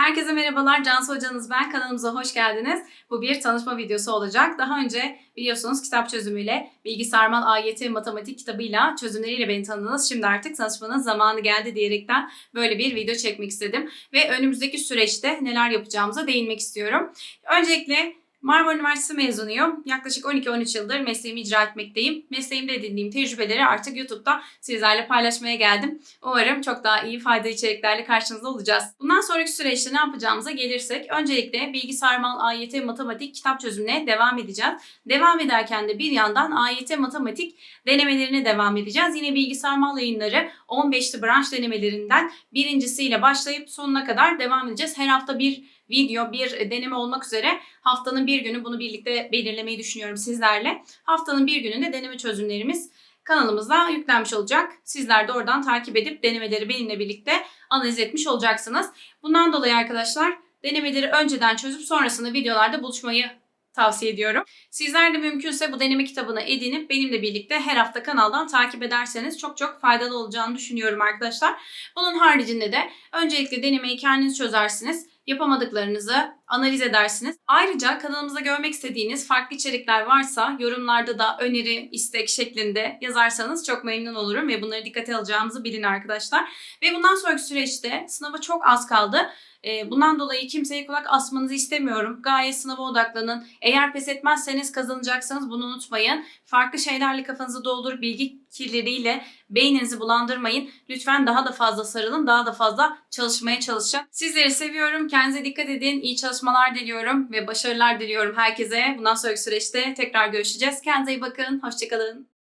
Herkese merhabalar. Cansu Hocanız ben. Kanalımıza hoş geldiniz. Bu bir tanışma videosu olacak. Daha önce biliyorsunuz kitap çözümüyle Bilgi Sarmal AYT Matematik kitabıyla çözümleriyle beni tanıdınız. Şimdi artık tanışmanın zamanı geldi diyerekten böyle bir video çekmek istedim. Ve önümüzdeki süreçte neler yapacağımıza değinmek istiyorum. Öncelikle Marmara Üniversitesi mezunuyum. Yaklaşık 12-13 yıldır mesleğimi icra etmekteyim. Mesleğimde edindiğim tecrübeleri artık YouTube'da sizlerle paylaşmaya geldim. Umarım çok daha iyi faydalı içeriklerle karşınızda olacağız. Bundan sonraki süreçte ne yapacağımıza gelirsek öncelikle bilgisayarmal AYT matematik kitap çözümüne devam edeceğiz. Devam ederken de bir yandan AYT matematik denemelerine devam edeceğiz. Yine bilgisayarmal yayınları 15'li branş denemelerinden birincisiyle başlayıp sonuna kadar devam edeceğiz. Her hafta bir video, bir deneme olmak üzere haftanın bir günü bunu birlikte belirlemeyi düşünüyorum sizlerle. Haftanın bir gününde deneme çözümlerimiz kanalımıza yüklenmiş olacak. Sizler de oradan takip edip denemeleri benimle birlikte analiz etmiş olacaksınız. Bundan dolayı arkadaşlar denemeleri önceden çözüp sonrasında videolarda buluşmayı tavsiye ediyorum. Sizler de mümkünse bu deneme kitabını edinip benimle birlikte her hafta kanaldan takip ederseniz çok çok faydalı olacağını düşünüyorum arkadaşlar. Bunun haricinde de öncelikle denemeyi kendiniz çözersiniz. Yapamadıklarınızı analiz edersiniz. Ayrıca kanalımızda görmek istediğiniz farklı içerikler varsa yorumlarda da öneri, istek şeklinde yazarsanız çok memnun olurum ve bunları dikkate alacağımızı bilin arkadaşlar. Ve bundan sonraki süreçte sınava çok az kaldı. Ee, Bundan dolayı kimseye kulak asmanızı istemiyorum. Gayet sınava odaklanın. Eğer pes etmezseniz kazanacaksanız bunu unutmayın. Farklı şeylerle kafanızı doldurup bilgi kirliliğiyle beyninizi bulandırmayın. Lütfen daha da fazla sarılın. Daha da fazla çalışmaya çalışın. Sizleri seviyorum. Kendinize dikkat edin. İyi çalışmalar diliyorum ve başarılar diliyorum herkese. Bundan sonraki süreçte tekrar görüşeceğiz. Kendinize iyi bakın. Hoşçakalın.